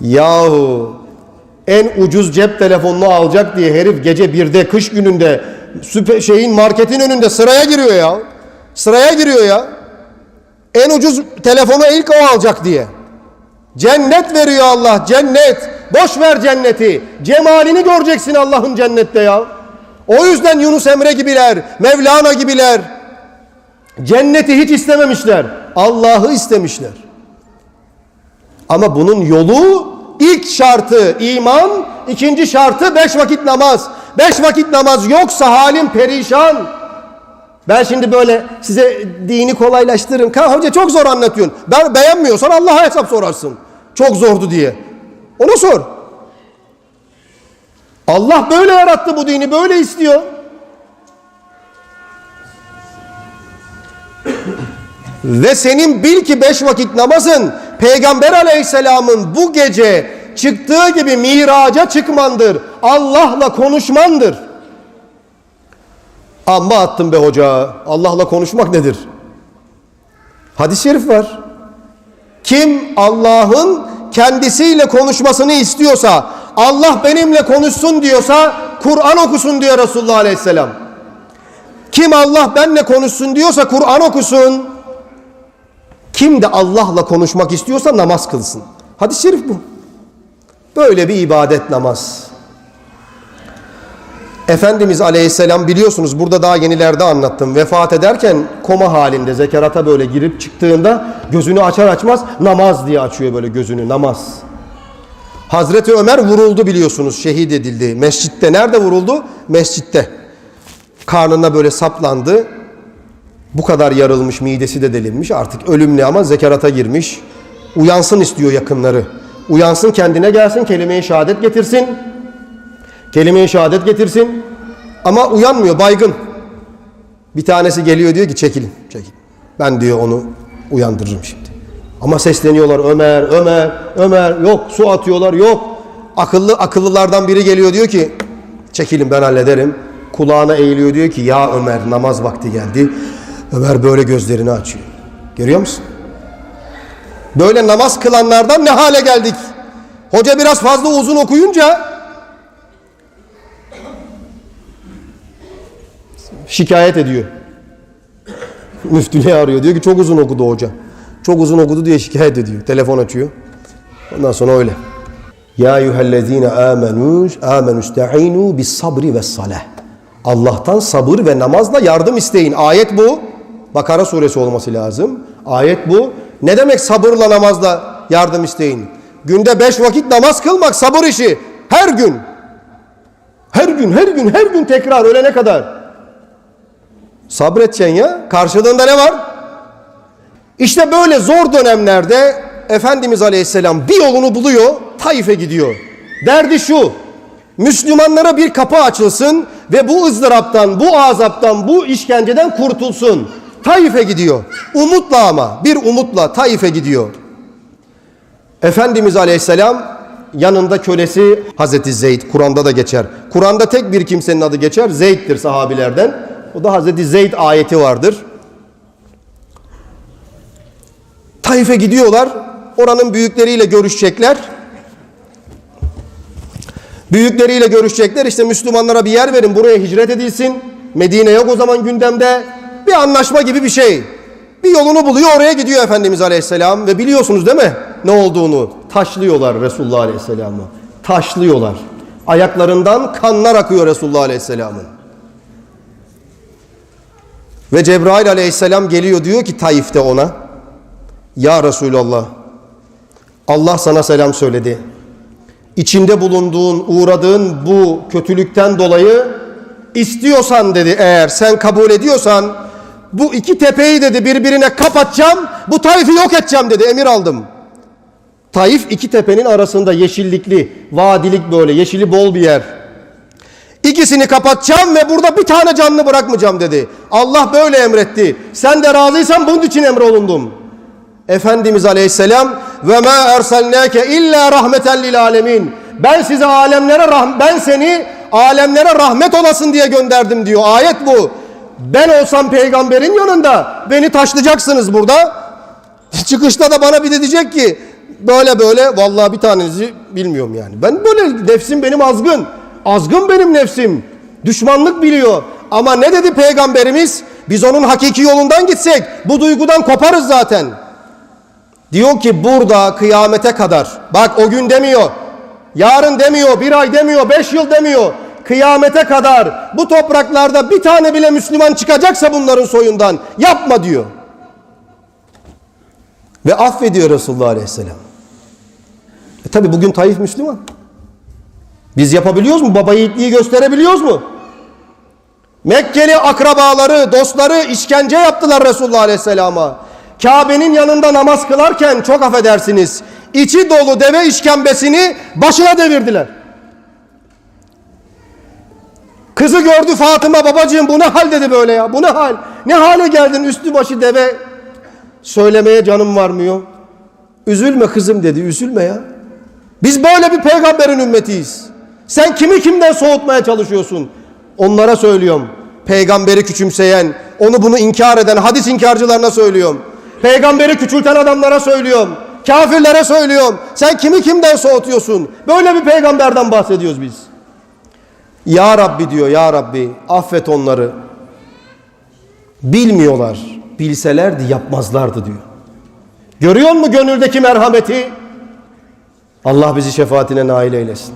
Yahu en ucuz cep telefonunu alacak diye herif gece birde kış gününde süper şeyin marketin önünde sıraya giriyor ya. Sıraya giriyor ya. En ucuz telefonu ilk o alacak diye. Cennet veriyor Allah, cennet. Boş ver cenneti. Cemalini göreceksin Allah'ın cennette ya. O yüzden Yunus Emre gibiler, Mevlana gibiler cenneti hiç istememişler. Allah'ı istemişler. Ama bunun yolu ilk şartı iman, ikinci şartı beş vakit namaz. Beş vakit namaz yoksa halim perişan. Ben şimdi böyle size dini kolaylaştırırım. Ka hoca çok zor anlatıyorsun. Ben beğenmiyorsan Allah'a hesap sorarsın. Çok zordu diye. Ona sor. Allah böyle yarattı bu dini, böyle istiyor. Ve senin bil ki beş vakit namazın Peygamber aleyhisselamın bu gece çıktığı gibi miraca çıkmandır. Allah'la konuşmandır. Amma attım be hoca. Allah'la konuşmak nedir? Hadis-i şerif var. Kim Allah'ın kendisiyle konuşmasını istiyorsa, Allah benimle konuşsun diyorsa Kur'an okusun diyor Resulullah Aleyhisselam. Kim Allah benimle konuşsun diyorsa Kur'an okusun. Kim de Allah'la konuşmak istiyorsa namaz kılsın. Hadis-i şerif bu. Böyle bir ibadet namaz. Efendimiz Aleyhisselam biliyorsunuz burada daha yenilerde anlattım. Vefat ederken koma halinde zekerata böyle girip çıktığında gözünü açar açmaz namaz diye açıyor böyle gözünü namaz. Hazreti Ömer vuruldu biliyorsunuz şehit edildi. Mescitte nerede vuruldu? Mescitte. Karnına böyle saplandı. Bu kadar yarılmış midesi de delinmiş artık ölümlü ama zekerata girmiş. Uyansın istiyor yakınları. Uyansın kendine gelsin kelime-i şehadet getirsin. Kelime-i şehadet getirsin. Ama uyanmıyor baygın. Bir tanesi geliyor diyor ki çekilin çekilin. Ben diyor onu uyandırırım şimdi. Ama sesleniyorlar Ömer Ömer Ömer yok su atıyorlar yok. Akıllı akıllılardan biri geliyor diyor ki çekilin ben hallederim. Kulağına eğiliyor diyor ki ya Ömer namaz vakti geldi. Ömer böyle gözlerini açıyor. Görüyor musun? Böyle namaz kılanlardan ne hale geldik? Hoca biraz fazla uzun okuyunca şikayet ediyor. Müftülüğü arıyor. Diyor ki çok uzun okudu hoca. Çok uzun okudu diye şikayet ediyor. Telefon açıyor. Ondan sonra öyle. Ya eyyühellezine amenu amenu ista'inu bis sabri ve salah. Allah'tan sabır ve namazla yardım isteyin. Ayet bu. Bakara suresi olması lazım. Ayet bu. Ne demek sabırla namazla yardım isteyin? Günde beş vakit namaz kılmak sabır işi. Her gün. Her gün, her gün, her gün tekrar ölene kadar. Sabredeceksin ya. Karşılığında ne var? İşte böyle zor dönemlerde Efendimiz Aleyhisselam bir yolunu buluyor, Taif'e gidiyor. Derdi şu, Müslümanlara bir kapı açılsın ve bu ızdıraptan, bu azaptan, bu işkenceden kurtulsun. Taif'e gidiyor. Umutla ama, bir umutla Taif'e gidiyor. Efendimiz Aleyhisselam yanında kölesi Hazreti Zeyd. Kur'an'da da geçer. Kur'an'da tek bir kimsenin adı geçer. Zeyd'dir sahabilerden. O da Hazreti Zeyd ayeti vardır. Taif'e gidiyorlar. Oranın büyükleriyle görüşecekler. Büyükleriyle görüşecekler. İşte Müslümanlara bir yer verin. Buraya hicret edilsin. Medine yok o zaman gündemde. Bir anlaşma gibi bir şey. Bir yolunu buluyor oraya gidiyor Efendimiz Aleyhisselam. Ve biliyorsunuz değil mi ne olduğunu? Taşlıyorlar Resulullah Aleyhisselam'ı. Taşlıyorlar. Ayaklarından kanlar akıyor Resulullah Aleyhisselam'ın. Ve Cebrail aleyhisselam geliyor diyor ki Taif'te ona Ya Resulallah Allah sana selam söyledi. İçinde bulunduğun, uğradığın bu kötülükten dolayı istiyorsan dedi eğer sen kabul ediyorsan bu iki tepeyi dedi birbirine kapatacağım, bu Taif'i yok edeceğim dedi emir aldım. Taif iki tepenin arasında yeşillikli, vadilik böyle yeşili bol bir yer. İkisini kapatacağım ve burada bir tane canlı bırakmayacağım dedi. Allah böyle emretti. Sen de razıysan bunun için emrolundum. Efendimiz Aleyhisselam ve ma erselnake illa rahmeten lil alemin. Ben size alemlere rah ben seni alemlere rahmet olasın diye gönderdim diyor. Ayet bu. Ben olsam peygamberin yanında beni taşlayacaksınız burada. Çıkışta da bana bir de diyecek ki böyle böyle vallahi bir tanenizi bilmiyorum yani. Ben böyle nefsim benim azgın. Azgın benim nefsim. Düşmanlık biliyor. Ama ne dedi peygamberimiz? Biz onun hakiki yolundan gitsek bu duygudan koparız zaten. Diyor ki burada kıyamete kadar. Bak o gün demiyor. Yarın demiyor, bir ay demiyor, beş yıl demiyor. Kıyamete kadar bu topraklarda bir tane bile Müslüman çıkacaksa bunların soyundan yapma diyor. Ve affediyor Resulullah Aleyhisselam. E tabi bugün Taif Müslüman. Biz yapabiliyoruz mu? Baba yiğitliği gösterebiliyoruz mu? Mekkeli akrabaları, dostları işkence yaptılar Resulullah Aleyhisselam'a. Kabe'nin yanında namaz kılarken çok affedersiniz. içi dolu deve işkembesini başına devirdiler. Kızı gördü Fatıma babacığım bu ne hal dedi böyle ya. Bu ne hal? Ne hale geldin üstü başı deve. Söylemeye canım varmıyor. Üzülme kızım dedi. Üzülme ya. Biz böyle bir peygamberin ümmetiyiz. Sen kimi kimden soğutmaya çalışıyorsun? Onlara söylüyorum. Peygamberi küçümseyen, onu bunu inkar eden hadis inkarcılarına söylüyorum. Peygamberi küçülten adamlara söylüyorum. Kafirlere söylüyorum. Sen kimi kimden soğutuyorsun? Böyle bir peygamberden bahsediyoruz biz. Ya Rabbi diyor ya Rabbi affet onları. Bilmiyorlar. Bilselerdi yapmazlardı diyor. Görüyor musun gönüldeki merhameti? Allah bizi şefaatine nail eylesin.